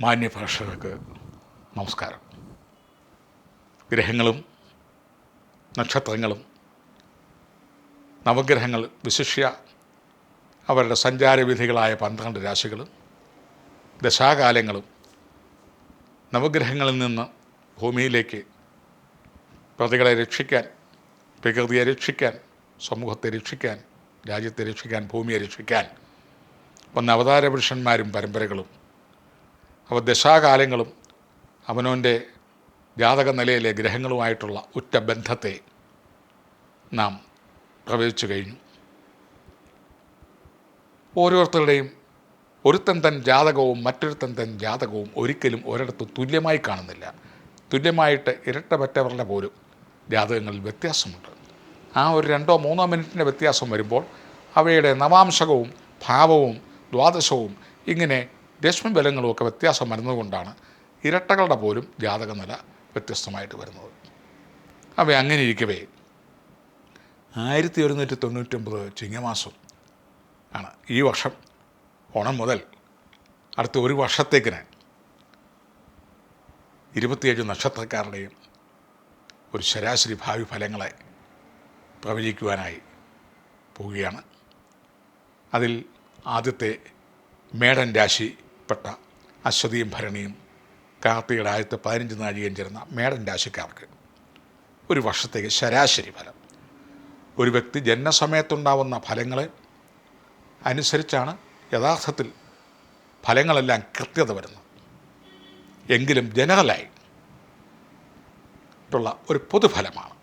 മാന്യഭാഷകർക്ക് നമസ്കാരം. ഗ്രഹങ്ങളും നക്ഷത്രങ്ങളും നവഗ്രഹങ്ങൾ വിശിഷ്യ അവരുടെ സഞ്ചാരവിധികളായ പന്ത്രണ്ട് രാശികളും ദശാകാലങ്ങളും നവഗ്രഹങ്ങളിൽ നിന്ന് ഭൂമിയിലേക്ക് പ്രതികളെ രക്ഷിക്കാൻ പ്രകൃതിയെ രക്ഷിക്കാൻ സമൂഹത്തെ രക്ഷിക്കാൻ രാജ്യത്തെ രക്ഷിക്കാൻ ഭൂമിയെ രക്ഷിക്കാൻ വന്ന അവതാര പുരുഷന്മാരും പരമ്പരകളും അവ ദശാകാലങ്ങളും അവനവന്റെ ജാതക നിലയിലെ ഗ്രഹങ്ങളുമായിട്ടുള്ള ഉറ്റ ബന്ധത്തെ നാം പ്രവചിച്ചു കഴിഞ്ഞു. ഓരോരുത്തരുടെയും ഒരുത്തൻ തൻ ജാതകവും മറ്റൊരുത്തൻ തൻ ജാതകവും ഒരിക്കലും ഒരിടത്തും തുല്യമായി കാണുന്നില്ല. തുല്യമായിട്ട് ഇരട്ടപറ്റവരുടെ പോലും ജാതകങ്ങളിൽ വ്യത്യാസമുണ്ട്. ആ ഒരു രണ്ടോ മൂന്നോ മിനിറ്റിന്റെ വ്യത്യാസം വരുമ്പോൾ അവയുടെ നവാംശകവും ഭാവവും ദ്വാദശവും ഇങ്ങനെ രശ്മി ബലങ്ങളുമൊക്കെ വ്യത്യാസം വരുന്നതുകൊണ്ടാണ് ഇരട്ടകളുടെ പോലും ജാതക നില വ്യത്യസ്തമായിട്ട് വരുന്നത്. അവ അങ്ങനെ ഇരിക്കവേ. ആയിരത്തി ഒരുന്നൂറ്റി തൊണ്ണൂറ്റൊമ്പത് ചിങ്ങമാസം ആണ് ഈ വർഷം ഓണം മുതൽ അടുത്ത ഒരു വർഷത്തേക്കിന് ഇരുപത്തിയേഴ് നക്ഷത്രക്കാരുടെയും ഒരു ശരാശരി ഭാവി ഫലങ്ങളെ പ്രവചിക്കുവാനായി പോവുകയാണ്. അതിൽ ആദ്യത്തെ മേടൻ രാശിപ്പെട്ട അശ്വതിയും ഭരണിയും കാർത്തികയുടെ ആദ്യത്തെ പതിനഞ്ച് നാഴികയും ചേർന്ന മേടൻ രാശിക്കാർക്ക് ഒരു വർഷത്തേക്ക് ശരാശരി ഫലം. ഒരു വ്യക്തി ജനനസമയത്തുണ്ടാവുന്ന ഫലങ്ങളെ അനുസരിച്ചാണ് യഥാർത്ഥത്തിൽ ഫലങ്ങളെല്ലാം കൃത്യത വരുന്നത്. എങ്കിലും ജനറലായി ഉള്ള ഒരു പൊതുഫലമാണ്.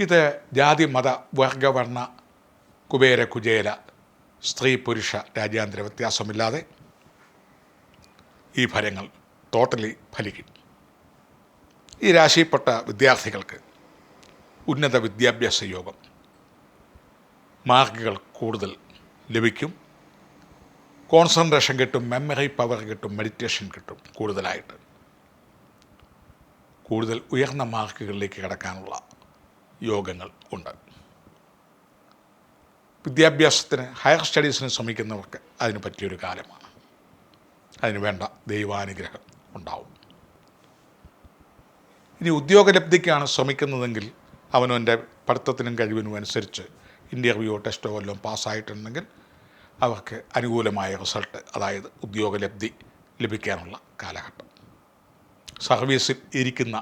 ഇത് ജാതി മത വർഗവർണ കുബേര കുചേല സ്ത്രീ പുരുഷ രാജ്യാന്തര വ്യത്യാസമില്ലാതെ ഈ ഫലങ്ങൾ ടോട്ടലി ഫലിക്കും. ഈ രാശിയിൽപ്പെട്ട വിദ്യാർത്ഥികൾക്ക് ഉന്നത വിദ്യാഭ്യാസ യോഗം മാർക്കുകൾ കൂടുതൽ ലഭിക്കും. കോൺസെൻട്രേഷൻ കിട്ടും മെമ്മറി പവർ കിട്ടും മെഡിറ്റേഷൻ കിട്ടും കൂടുതലായിട്ട്. കൂടുതൽ ഉയർന്ന മാർക്കുകളിലേക്ക് കടക്കാനുള്ള യോഗങ്ങൾ ഉണ്ട്. വിദ്യാഭ്യാസത്തിന് ഹയർ സ്റ്റഡീസിന് ശ്രമിക്കുന്നവർക്ക് അതിന് പറ്റിയൊരു കാലമാണ് അതിന് വേണ്ട ദൈവാനുഗ്രഹം ഉണ്ടാവും. ഇനി ഉദ്യോഗലബ്ധിക്കാണ് ശ്രമിക്കുന്നതെങ്കിൽ അവനവന്റെ പഠിത്തത്തിനും കഴിവിനും അനുസരിച്ച് ഇന്റർവ്യൂയോ ടെസ്റ്റോ വല്ലതും പാസ്സായിട്ടുണ്ടെങ്കിൽ അവർക്ക് അനുകൂലമായ റിസൾട്ട് അതായത് ഉദ്യോഗലബ്ധി ലഭിക്കാനുള്ള കാലഘട്ടം. സർവീസിൽ ഇരിക്കുന്ന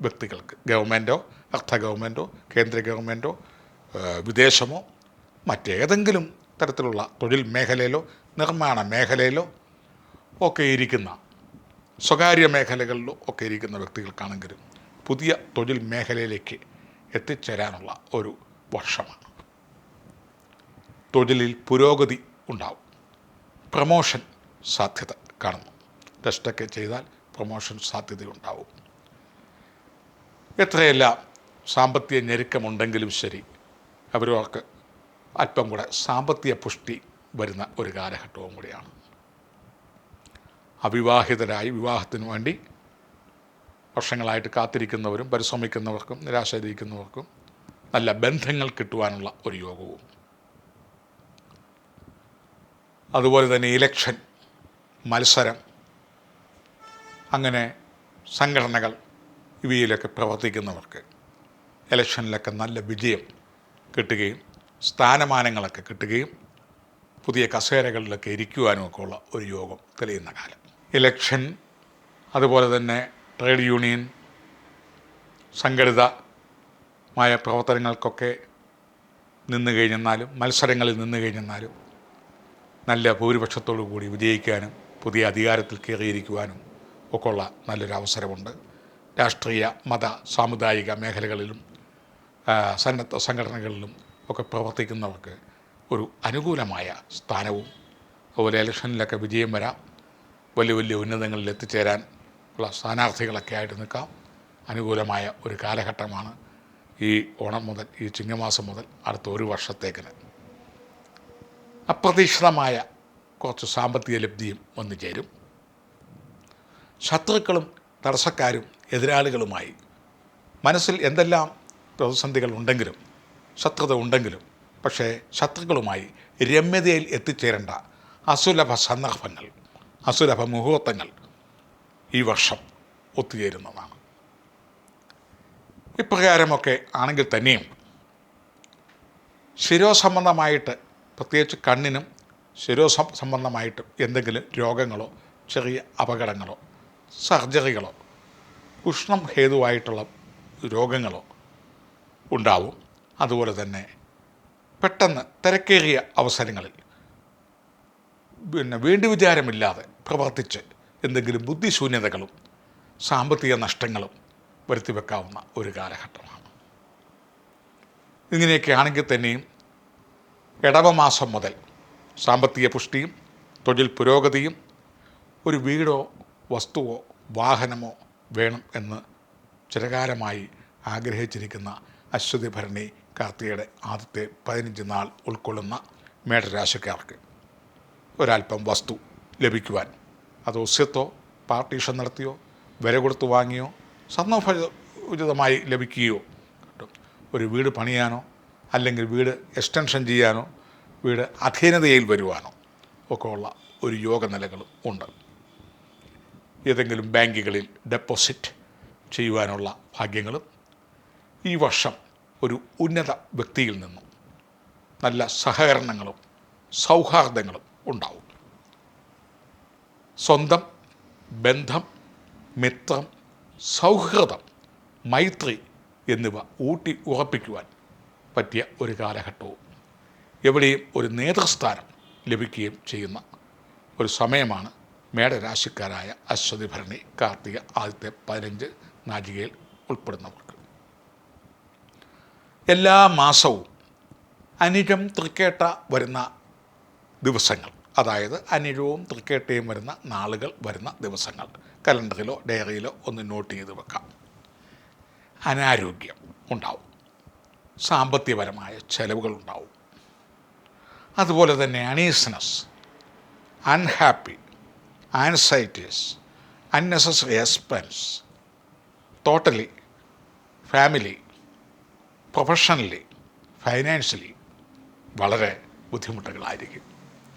വ്യക്തികൾക്ക് ഗവൺമെന്റോ അർദ്ധ ഗവൺമെന്റോ കേന്ദ്ര ഗവൺമെന്റോ വിദേശമോ മറ്റേതെങ്കിലും തരത്തിലുള്ള തൊഴിൽ മേഖലയിലോ നിർമ്മാണ മേഖലയിലോ ഒക്കെ ഇരിക്കുന്ന സ്വകാര്യ മേഖലകളിലോ ഒക്കെ ഇരിക്കുന്ന വ്യക്തികൾക്കാണെങ്കിലും പുതിയ തൊഴിൽ മേഖലയിലേക്ക് എത്തിച്ചേരാനുള്ള ഒരു വർഷമാണ്. തൊഴിലിൽ പുരോഗതി ഉണ്ടാവും. പ്രമോഷൻ സാധ്യത കാണുന്നു. ടെസ്റ്റൊക്കെ ചെയ്താൽ പ്രൊമോഷൻ സാധ്യതയുണ്ടാവും എത്രയെല്ലാം സാമ്പത്തിക ഞെരുക്കമുണ്ടെങ്കിലും ശരി അവരവർക്ക് അല്പം കൂടെ സാമ്പത്തിക പുഷ്ടി വരുന്ന ഒരു കാലഘട്ടവും കൂടിയാണ്. അവിവാഹിതരായി വിവാഹത്തിന് വേണ്ടി വർഷങ്ങളായിട്ട് കാത്തിരിക്കുന്നവരും പരിശ്രമിക്കുന്നവർക്കും നിരാശയിരിക്കുന്നവർക്കും നല്ല ബന്ധങ്ങൾ കിട്ടുവാനുള്ള ഒരു യോഗവും. അതുപോലെ തന്നെ ഇലക്ഷൻ മത്സരം അങ്ങനെ സംഘടനകൾ ഇവയിലൊക്കെ പ്രവർത്തിക്കുന്നവർക്ക് ഇലക്ഷനിലൊക്കെ നല്ല വിജയം കിട്ടുകയും സ്ഥാനമാനങ്ങളൊക്കെ കിട്ടുകയും പുതിയ കസേരകളിലൊക്കെ ഇരിക്കുവാനും ഒക്കെ ഉള്ള ഒരു യോഗം തെളിയുന്ന കാലം. ഇലക്ഷൻ അതുപോലെ തന്നെ ട്രേഡ് യൂണിയൻ സംഘടിതമായ പ്രവർത്തനങ്ങൾക്കൊക്കെ നിന്ന് കഴിഞ്ഞെന്നാലും മത്സരങ്ങളിൽ നിന്ന് കഴിഞ്ഞെന്നാലും നല്ല ഭൂരിപക്ഷത്തോടു കൂടി വിജയിക്കാനും പുതിയ അധികാരത്തിൽ കയറിയിരിക്കുവാനും ഒക്കെ ഉള്ള നല്ലൊരു അവസരമുണ്ട്. രാഷ്ട്രീയ മത സാമുദായിക മേഖലകളിലും സന്നദ്ധ സംഘടനകളിലും ഒക്കെ പ്രവർത്തിക്കുന്നവർക്ക് ഒരു അനുകൂലമായ സ്ഥാനവും അതുപോലെ ഇലക്ഷനിലൊക്കെ വിജയം വരാം. വലിയ വലിയ ഉന്നതങ്ങളിൽ എത്തിച്ചേരാൻ ഉള്ള സ്ഥാനാർത്ഥികളൊക്കെ ആയിട്ട് നിൽക്കാം. അനുകൂലമായ ഒരു കാലഘട്ടമാണ് ഈ ഓണം മുതൽ ഈ ചിങ്ങമാസം മുതൽ അടുത്ത ഒരു വർഷത്തേക്കിന്. അപ്രതീക്ഷിതമായ കുറച്ച് സാമ്പത്തിക ലബ്ധിയും വന്നു ചേരും. ശത്രുക്കളും തടസ്സക്കാരും എതിരാളികളുമായി മനസ്സിൽ എന്തെല്ലാം പ്രതിസന്ധികൾ ഉണ്ടെങ്കിലും ശത്രുത ഉണ്ടെങ്കിലും പക്ഷേ ശത്രുക്കളുമായി രമ്യതയിൽ എത്തിച്ചേരേണ്ട അസുലഭ സന്ദർഭങ്ങൾ അസുലഭ മുഹൂർത്തങ്ങൾ ഈ വർഷം ഒത്തുചേരുന്നതാണ്. ഇപ്രകാരമൊക്കെ ആണെങ്കിൽ തന്നെയും ശിരോസംബന്ധമായിട്ട് പ്രത്യേകിച്ച് കണ്ണിനും ശിരോസം സംബന്ധമായിട്ട് എന്തെങ്കിലും രോഗങ്ങളോ ചെറിയ അപകടങ്ങളോ സർജറികളോ ഉഷ്ണം ഹേതുവായിട്ടുള്ള രോഗങ്ങളോ ഉണ്ടാവും. അതുപോലെ തന്നെ പെട്ടെന്ന് തിരക്കേറിയ അവസരങ്ങളിൽ പിന്നെ വേണ്ടി വിചാരമില്ലാതെ പ്രവർത്തിച്ച് എന്തെങ്കിലും ബുദ്ധിശൂന്യതകളും സാമ്പത്തിക നഷ്ടങ്ങളും വരുത്തി വെക്കാവുന്ന ഒരു കാലഘട്ടമാണ്. ഇങ്ങനെയൊക്കെ ആണെങ്കിൽ തന്നെയും ഇടവമാസം മുതൽ സാമ്പത്തിക പുഷ്ടിയും തൊഴിൽ പുരോഗതിയും ഒരു വീടോ വസ്തുവോ വാഹനമോ വേണം എന്ന് ചിരകാലമായി ആഗ്രഹിച്ചിരിക്കുന്ന അശ്വതി ഭരണി കാർത്തികയുടെ ആദ്യത്തെ പതിനഞ്ച് നാൾ ഉൾക്കൊള്ളുന്ന മേടരാശിക്കാർക്ക് ഒരല്പം വസ്തു ലഭിക്കുവാൻ. അത് ഒസ്യത്തോ പാർട്ടീഷൻ നടത്തിയോ വില കൊടുത്ത് വാങ്ങിയോ സന്തോഷ ഉചിതമായി ലഭിക്കുകയോ ഒരു വീട് പണിയാനോ അല്ലെങ്കിൽ വീട് എക്സ്റ്റൻഷൻ ചെയ്യാനോ വീട് അധീനതയിൽ വരുവാനോ ഒക്കെ ഉള്ള ഒരു നിലകൾ ഉണ്ട്. ഏതെങ്കിലും ബാങ്കുകളിൽ ഡെപ്പോസിറ്റ് ചെയ്യുവാനുള്ള ഭാഗ്യങ്ങളും ഈ വർഷം ഒരു ഉന്നത വ്യക്തിയിൽ നിന്നും നല്ല സഹകരണങ്ങളും സൗഹാർദ്ദങ്ങളും ഉണ്ടാവും. സ്വന്തം ബന്ധം മിത്രം സൗഹൃദം മൈത്രി എന്നിവ ഊട്ടി ഉറപ്പിക്കുവാൻ പറ്റിയ ഒരു കാലഘട്ടവും എവിടെയും ഒരു നേതൃസ്ഥാനം ലഭിക്കുകയും ചെയ്യുന്ന ഒരു സമയമാണ് മേടരാശിക്കാരായ അശ്വതി ഭരണി കാർത്തിക ആദ്യത്തെ പതിനഞ്ച് നാഴികയിൽ ഉൾപ്പെടുന്നവർക്ക്. എല്ലാ മാസവും അനിഴം തൃക്കേട്ട വരുന്ന ദിവസങ്ങൾ. അതായത് അനിഴവും തൃക്കേട്ടയും വരുന്ന നാളുകൾ വരുന്ന ദിവസങ്ങൾ. കലണ്ടറിലോ ഡയറിയിലോ ഒന്ന് നോട്ട് ചെയ്ത് വെക്കാം. അനാരോഗ്യം ഉണ്ടാവും. സാമ്പത്തികപരമായ ചെലവുകൾ ഉണ്ടാവും. അതുപോലെ തന്നെ uneasiness unhappy anxieties unnecessary expense totally family professionally financially വളരെ ബുദ്ധിമുട്ടുകളായിരിക്കും.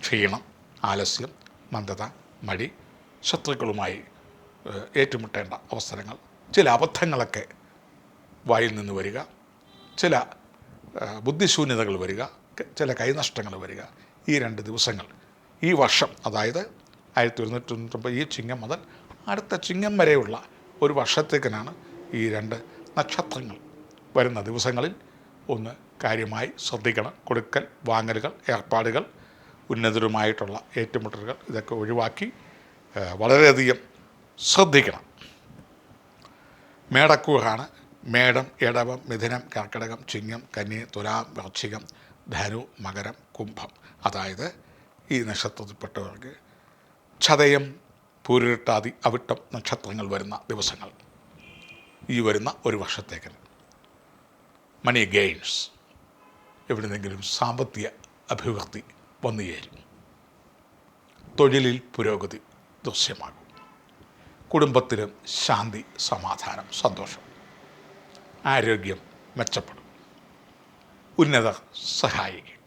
ക്ഷീണം ആലസ്യം മന്ദത മടി ശത്രുക്കളുമായി ഏറ്റുമുട്ടേണ്ട അവസരങ്ങൾ ചില അബദ്ധങ്ങളൊക്കെ വായിൽ നിന്ന് വരിക ചില ബുദ്ധിശൂന്യതകൾ വരിക ചില കൈനഷ്ടങ്ങൾ വരിക ഈ രണ്ട് ദിവസങ്ങൾ. ഈ വർഷം അതായത് ആയിരത്തി ഒരുന്നൂറ്റി തൊണ്ണൂറ്റൊമ്പത് ഈ ചിങ്ങം മുതൽ അടുത്ത ചിങ്ങം വരെയുള്ള ഒരു വർഷത്തേക്കിനാണ് ഈ രണ്ട് നക്ഷത്രങ്ങൾ വരുന്ന ദിവസങ്ങളിൽ ഒന്ന് കാര്യമായി ശ്രദ്ധിക്കണം. കൊടുക്കൽ വാങ്ങലുകൾ ഏർപ്പാടുകൾ ഉന്നതരുമായിട്ടുള്ള ഏറ്റുമുട്ടലുകൾ ഇതൊക്കെ ഒഴിവാക്കി വളരെയധികം ശ്രദ്ധിക്കണം. മേടക്കൂഹാണ് മേടം ഇടവം മിഥുനം കർക്കിടകം ചിങ്ങം കന്നി തുലാം വൃശ്ചികം ധനു മകരം കുംഭം. അതായത് ഈ നക്ഷത്രത്തിൽപ്പെട്ടവർക്ക് ചതയം പൂരിട്ടാതി അവിട്ടം നക്ഷത്രങ്ങൾ വരുന്ന ദിവസങ്ങൾ. ഈ വരുന്ന ഒരു വർഷത്തേക്ക്. മണി ഗെയിൻസ് എവിടെന്നെങ്കിലും സാമ്പത്തിക അഭിവൃദ്ധി വന്നു ചേരും. തൊഴിലിൽ പുരോഗതി ദൃശ്യമാകും. കുടുംബത്തിലും ശാന്തി സമാധാനം സന്തോഷം. ആരോഗ്യം മെച്ചപ്പെടും. ഉന്നത സഹായിക്കും.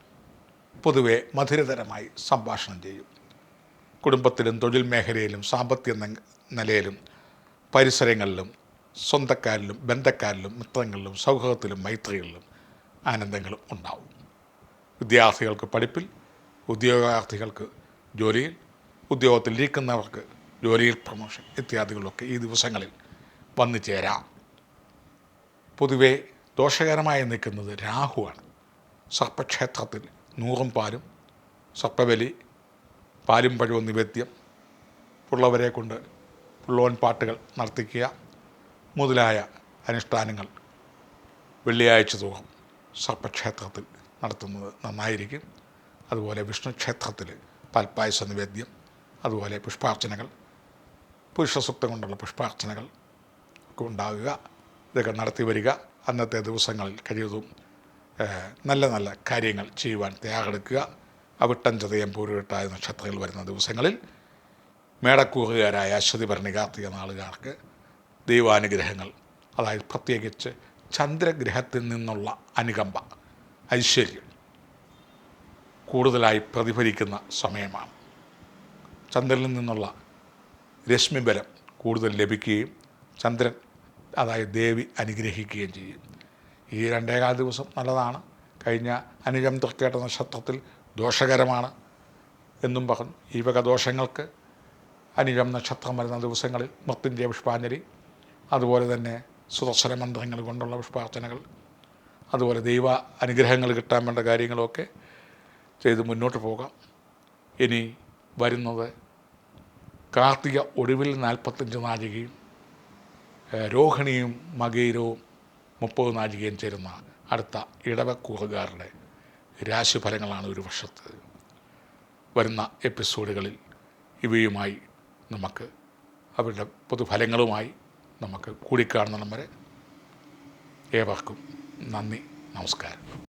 പൊതുവെ മധുരതരമായി സംഭാഷണം ചെയ്യും. കുടുംബത്തിലും തൊഴിൽ മേഖലയിലും സാമ്പത്തിക നിലയിലും പരിസരങ്ങളിലും സ്വന്തക്കാരിലും ബന്ധക്കാരിലും മിത്രങ്ങളിലും സൗഹൃദത്തിലും മൈത്രികളിലും ആനന്ദങ്ങളും ഉണ്ടാവും. വിദ്യാർത്ഥികൾക്ക് പഠിപ്പിൽ ഉദ്യോഗാർത്ഥികൾക്ക് ജോലിയിൽ ഉദ്യോഗത്തിലിരിക്കുന്നവർക്ക് ജോലിയിൽ പ്രമോഷൻ ഇത്യാദികളൊക്കെ ഈ ദിവസങ്ങളിൽ വന്നു ചേരാം. പൊതുവെ ദോഷകരമായി നിൽക്കുന്നത് രാഹുവാണ്. സർപ്പക്ഷേത്രത്തിൽ നൂറും പാലും സർപ്പബലി പാലും പഴവും നിവേദ്യം ഉള്ളവരെ കൊണ്ട് പുള്ളോൻ പാട്ടുകൾ നടത്തിക്കുക മുതലായ അനുഷ്ഠാനങ്ങൾ വെള്ളിയാഴ്ച തോറും സർപ്പക്ഷേത്രത്തിൽ നടത്തുന്നത് നന്നായിരിക്കും. അതുപോലെ വിഷ്ണു ക്ഷേത്രത്തിൽ പാൽപ്പായസ നിവേദ്യം അതുപോലെ പുഷ്പാർച്ചനകൾ പുരുഷസൂക്തം കൊണ്ടുള്ള പുഷ്പാർച്ചനകൾ ഒക്കെ ഉണ്ടാവുക ഇതൊക്കെ നടത്തി വരിക. അന്നത്തെ ദിവസങ്ങളിൽ കഴിയതും നല്ല നല്ല കാര്യങ്ങൾ ചെയ്യുവാൻ തയ്യാറെടുക്കുക. അവിട്ടം ചതയം പൂരുവിട്ടായ നക്ഷത്രങ്ങൾ വരുന്ന ദിവസങ്ങളിൽ മേടക്കൂറുകാരായ അശ്വതി ഭരണി കാർത്തിക നാളുകാർക്ക് ദൈവാനുഗ്രഹങ്ങൾ. അതായത് പ്രത്യേകിച്ച് ചന്ദ്രഗ്രഹത്തിൽ നിന്നുള്ള അനുകമ്പ ഐശ്വര്യം കൂടുതലായി പ്രതിഫലിക്കുന്ന സമയമാണ്. ചന്ദ്രനിൽ നിന്നുള്ള രശ്മിബലം കൂടുതൽ ലഭിക്കുകയും ചന്ദ്രൻ അതായത് ദേവി അനുഗ്രഹിക്കുകയും ചെയ്യും. ഈ രണ്ടേകാൽ ദിവസം നല്ലതാണ്. കഴിഞ്ഞ അനുജം തൃക്കേട്ട നക്ഷത്രത്തിൽ ദോഷകരമാണ് എന്നും പറഞ്ഞു. ഈ വക ദോഷങ്ങൾക്ക് അനുജം നക്ഷത്രം വരുന്ന ദിവസങ്ങളിൽ മൃത്യുഞ്ജയ പുഷ്പാഞ്ജലി അതുപോലെ തന്നെ സുദർശന മന്ത്രങ്ങൾ കൊണ്ടുള്ള പുഷ്പാർച്ചനകൾ അതുപോലെ ദൈവ അനുഗ്രഹങ്ങൾ കിട്ടാൻ വേണ്ട കാര്യങ്ങളൊക്കെ ചെയ്ത് മുന്നോട്ട് പോകാം. ഇനി വരുന്നത് കാർത്തിക ഒടുവിൽ നാൽപ്പത്തഞ്ച് നാഴികയും രോഹിണിയും മകീരവും മുപ്പത് നാഴികയും ചേരുന്ന അടുത്ത ഇടവക്കൂറുകാരുടെ രാശിഫലങ്ങളാണ് ഒരു വർഷത്ത് വരുന്ന എപ്പിസോഡുകളിൽ ഇവയുമായി നമുക്ക് അവരുടെ പൊതുഫലങ്ങളുമായി നമുക്ക് കൂടിക്കാണുന്നിടം വരെ ഏവർക്കും നന്ദി നമസ്കാരം.